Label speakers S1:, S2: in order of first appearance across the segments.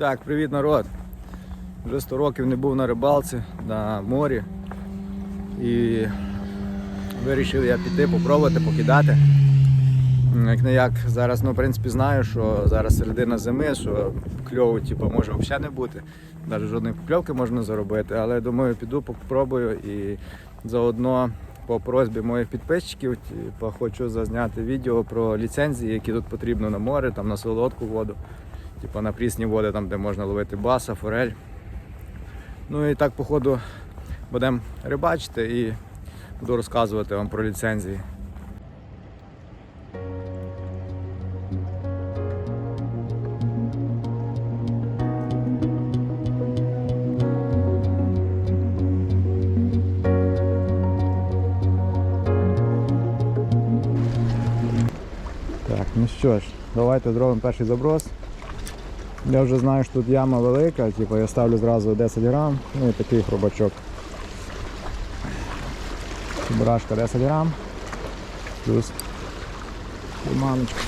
S1: Так, привіт народ. Вже 100 років не був на рибалці на морі. І вирішив я піти, попробувати, покидати. Як не як зараз, ну, в принципі, знаю, що зараз середина зими, що кльову типу, може взагалі не бути. Навіть жодної покльовки можна заробити, але думаю, піду попробую і заодно по просьбі моїх підписчиків типу, хочу зазняти відео про ліцензії, які тут потрібно на море, там на солодку воду, типу на прісні води, там де можна ловити баса, форель. Ну і так, походу, будемо рибачити і буду розказувати вам про ліцензії. Ну що ж, давайте зробимо перший заброс. Я вже знаю, що тут яма велика, типу я ставлю зразу 10 грам, ну і такий хробачок. Брашка 10 грам, плюс маночка.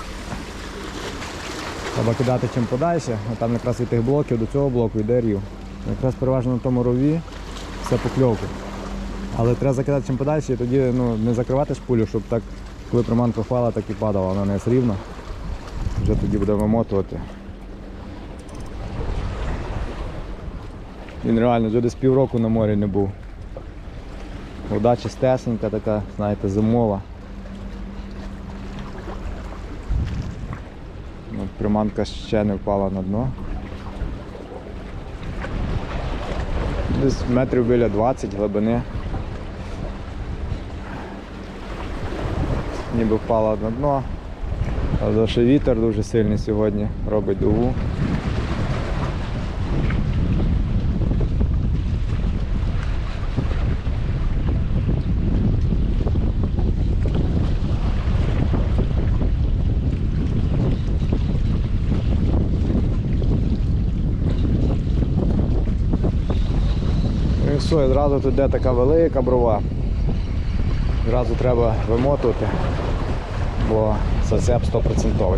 S1: Треба кидати чим подальше, а там якраз від тих блоків до цього блоку йде рів. Якраз переважно на тому рові все покльовки. Але треба закидати чим подальше і тоді ну, не закривати шпулю, щоб так, коли приманка впала, так і падала, вона не рівно. Вже тоді буде вимотувати. Він реально вже десь півроку на морі не був. Вода чистесенька така, знаєте, зимова. Ну, приманка ще не впала на дно. Десь метрів біля 20 глибини. Ніби впала на дно. Але ще вітер дуже сильний сьогодні робить дугу. І все, і зразу тут йде така велика брова. Одразу треба вимотувати, бо зацеп 100%.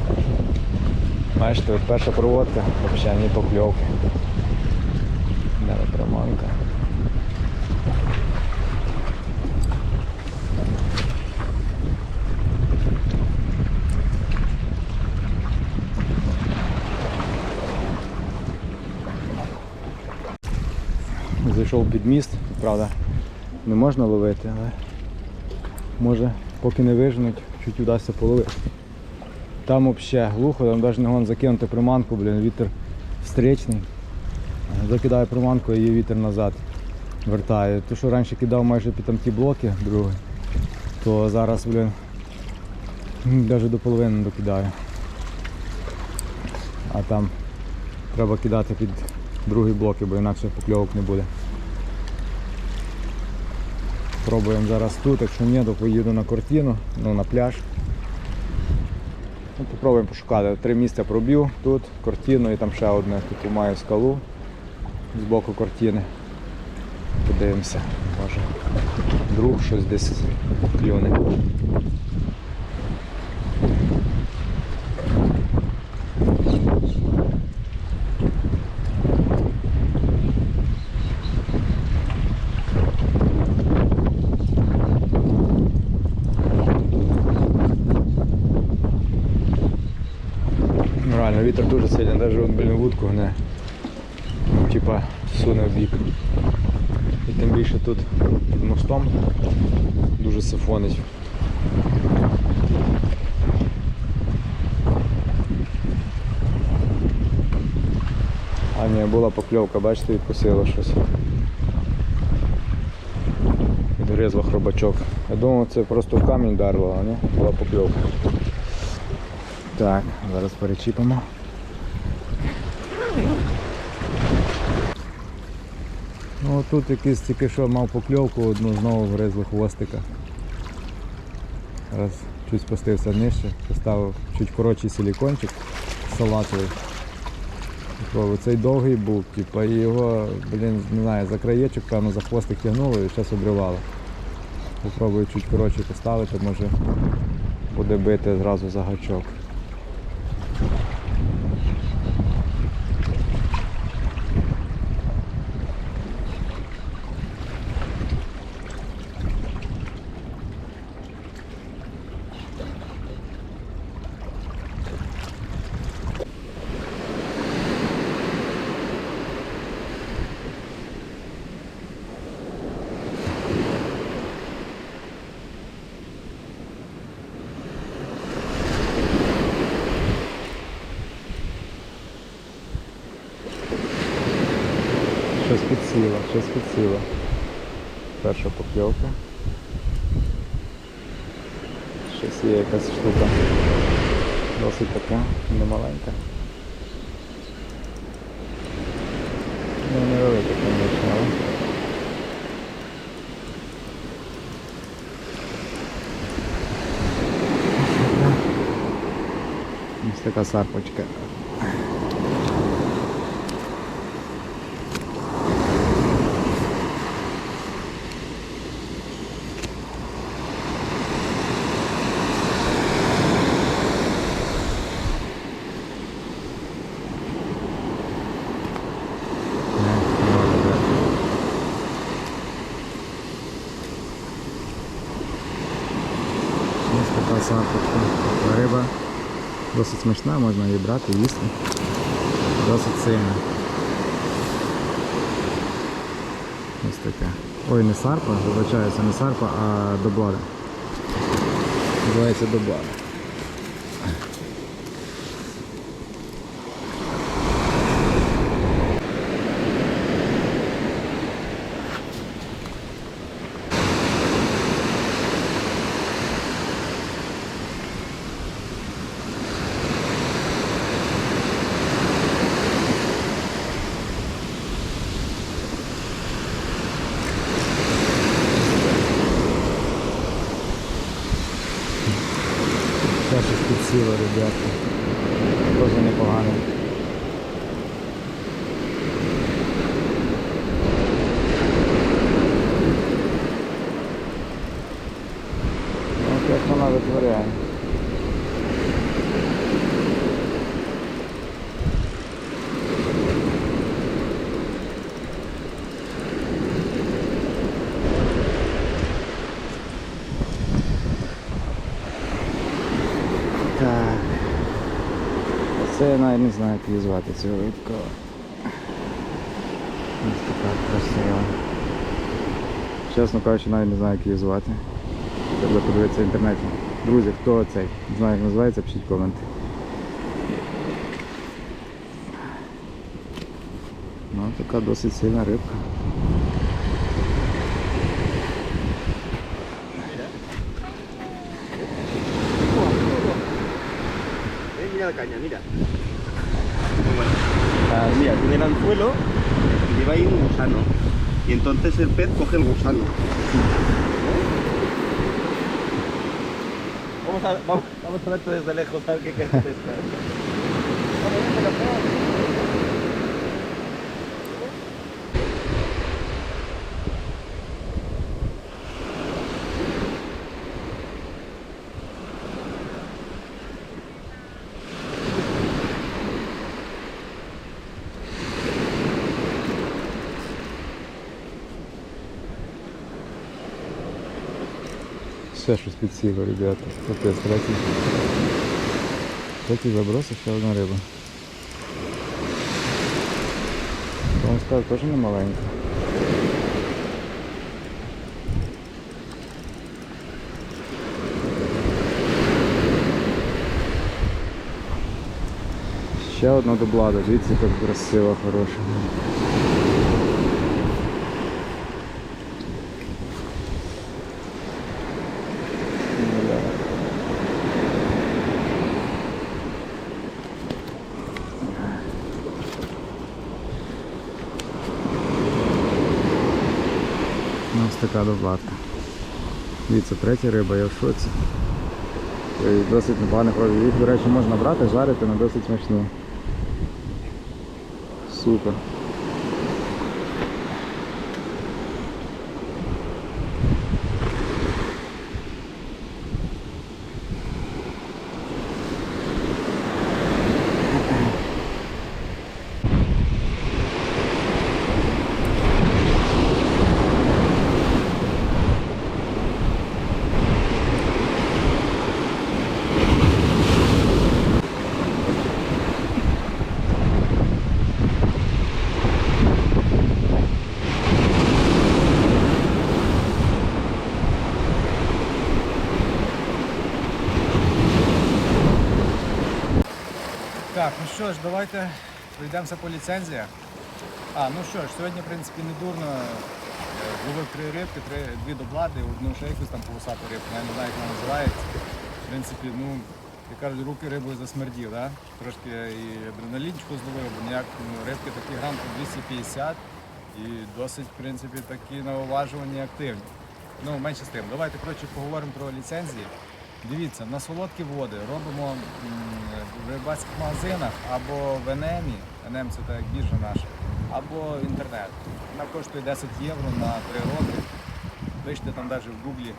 S1: Бачите, от перша проводка, взагалі ні покльовки. Де приманка. Зайшов під міст, правда, не можна ловити, але може поки не виженуть, чуть вдасться половити. Там взагалі глухо, там навіть не гон закинути приманку, блін, вітер встречний. Закидаю приманку і її вітер назад вертає. То, що раніше кидав майже під там ті блоки другі, то зараз, блін, навіть до половини докидаю. А там треба кидати під другі блоки, бо інакше покльовок не буде. Пробуємо зараз тут, якщо ні, то поїду на кортину, ну на пляж. Ну, Попробуємо пошукати. Три місця проб'ю, тут кортину і там ще одне. Тут маю скалу з боку кортини. Подивимося, може друг щось десь клюне. Ну, Реально, вітер дуже сильний, навіть от, блін, вудку гне. Ну, Типа суне в бік. І тим більше тут під мостом дуже сифонить. А ні, була покльовка, бачите, відкусило щось. Відгризло хробачок. Я думав, це просто в камінь дарило, а ні, була покльовка. Так, зараз перечіпимо. Ну тут якийсь тільки що мав покльовку, одну знову вгризли хвостика. Зараз чуть спустився нижче, поставив чуть коротший силікончик салатовий. Цей довгий був, типу, і його, блін, не знаю, за краєчок, певно, за хвостик тягнуло і зараз обривало. Попробую чуть коротше поставити, може буде бити зразу за гачок. Щось підсіло, щось підсіло. Перша покльовка. Щось є якась штука. Досить така, немаленька. Ну, невелика, звісно, але. Ось така сарпочка. Ось така сарпочка. Риба досить смачна, можна її брати, їсти. Досить сильна. Ось таке. Ой, не сарпа, вибачаюся, не сарпа, а доблада. Називається доблада. Це підсіло, ребята. Дуже непогано. Ось як вона витворяє. Так. Це навіть не знаю, як її звати цього рибка. Ось така красива. Чесно кажучи, навіть не знаю, як її звати. Треба подивитися в інтернеті. Друзі, хто цей? Не знаю, як називається, пишіть коменти. Ну, така досить сильна рибка.
S2: Mira la caña, mira. Anzuelo y lleva ahí un gusano. Y entonces el pez coge el gusano. Vamos a, vamos, vamos a verte desde lejos a ver qué qué
S1: Ще щось підсіло, ребята. Капець, третій. Третій заброс і ще одна. Я вам скажу, теж не маленька. Ще одна доблада, дивіться, як красива, хороша. Така добладка. Дивіться, третя риба, я в шоці. Досить непоганий крові. Їх, до речі, можна брати, жарити, але досить смачно. Супер.
S3: Так, ну що ж, давайте пройдемося по ліцензіях.
S1: А, ну що ж, сьогодні, в принципі, не дурно. Е, три рибки, три, дві доблади, одну ще якусь там полосату рибку, я не знаю, як вона називається. В принципі, ну, як кажуть, руки рибою засмердів, да? трошки і адреналінчику зловив, бо ніяк ну, рибки такі грам по 250 і досить, в принципі, такі наважувані і активні. Ну, менше з тим. Давайте коротше поговоримо про ліцензії. Дивіться, на солодкі води робимо в рибацьких магазинах або в НМі, НМ це так біржа наша, або в інтернет. Вона коштує 10 євро на 3 роки. Пишете там навіть в гуглі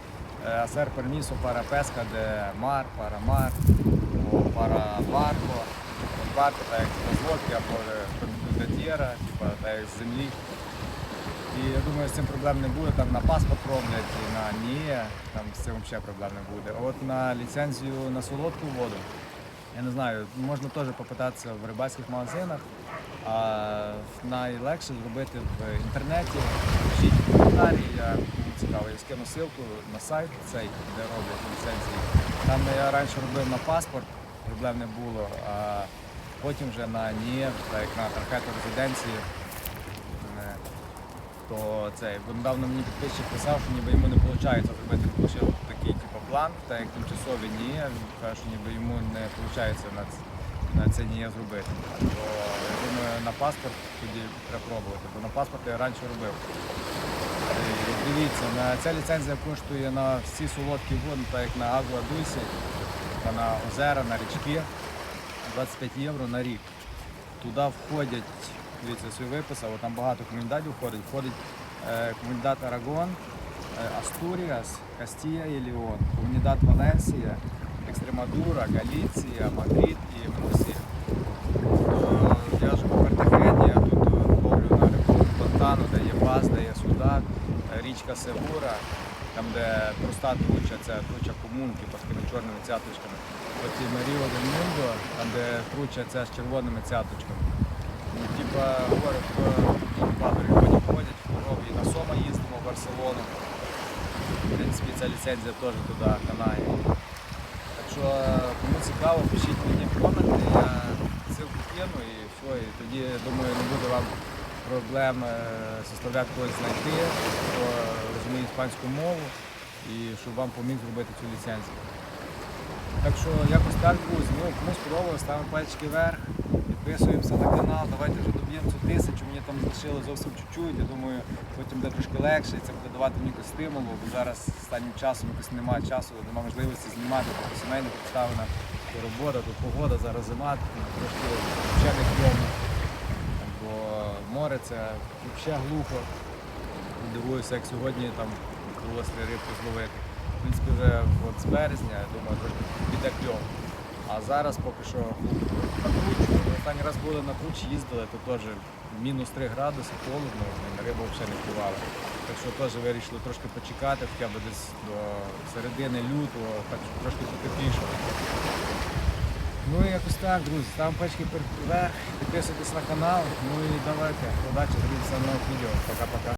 S1: е, Асер Пермісо пара песка, де мар, пара мар, пара барко. Барко, так як з лодки, або кондотєра, типа так як з землі. І я думаю, з цим проблем не буде. Там на паспорт роблять, і на ні, там з цим взагалі проблем не буде. От на ліцензію на солодку воду, я не знаю, можна теж попитатися в рибацьких магазинах. А найлегше зробити в інтернеті. Пишіть в коментарі, я цікаво, я скину ссылку на сайт цей, де роблять ліцензії. Там я раніше робив на паспорт, проблем не було, а потім вже на НІЕ, так як на Тархету резиденції. Е, то бо недавно мені підписчик писав, що ніби йому не виходить зробити такий типу, план, так як тимчасовий ні, він каже, що ніби йому не виходить на, ц- на це ні зробити. То я думаю, на паспорт тоді треба пробувати, бо на паспорт я раніше робив. І дивіться, на, ця ліцензія коштує на всі солодкі води, так як на Агуа Дусі, та на озера, на річки 25 євро на рік. Туди входять, дивіться, свій виписав, там багато комендатів входить. Входить е, комендат Арагон, е, Астуріас, Кастія і Ліон, комендат Валенсія, Екстремадура, Галіція, Мадрид і Мурсія. Я живу в Картахені, я тут е, ловлю на рибу Фонтану, де є баз, де є судак, е, річка Севура, там де проста труча, це труча комунки з такими чорними цяточками. Потім Ріо де Мундо, там де труча ця з червоними цяточками. Типа говорю, хто багато регіонів ходять, хто і на Сома їздимо в Барселону. В принципі, ця ліцензія теж туди канає. Так що кому цікаво, пишіть мені в коменти, я ссылку кину і все. І тоді, думаю, не буде вам проблем е, составляти когось знайти, хто розуміє іспанську мову і щоб вам поміг зробити цю ліцензію. Так що якось так, друзі. Ну, кому сподобалось, ставимо пальчики вверх, підписуємося на канал, давайте вже доб'ємо цю тисячу. Мені там залишило зовсім чуть-чуть. Я думаю, потім буде трошки легше, і це буде давати мені якось стимулу, бо зараз останнім часом якось немає часу, немає можливості знімати, бо сімейна підставина, то робота, тут погода, зараз зима, трошки ще не кльово. Бо море це взагалі глухо. Дивуюся, як сьогодні там вдалося три рибки зловити. В принципі, вже от з березня, я думаю, трошки піде кльов. А зараз поки що на кручу. Останній раз були на кручі, їздили, то теж мінус 3 градуси, холодно, риба взагалі не клювала. Так що теж вирішили трошки почекати, хоча б десь до середини лютого, так трошки потеплішало. Ну і якось так, друзі, ставимо пачки вверх, підписуйтесь на канал. Ну і давайте, удачі, дивіться нових відео. Пока-пока.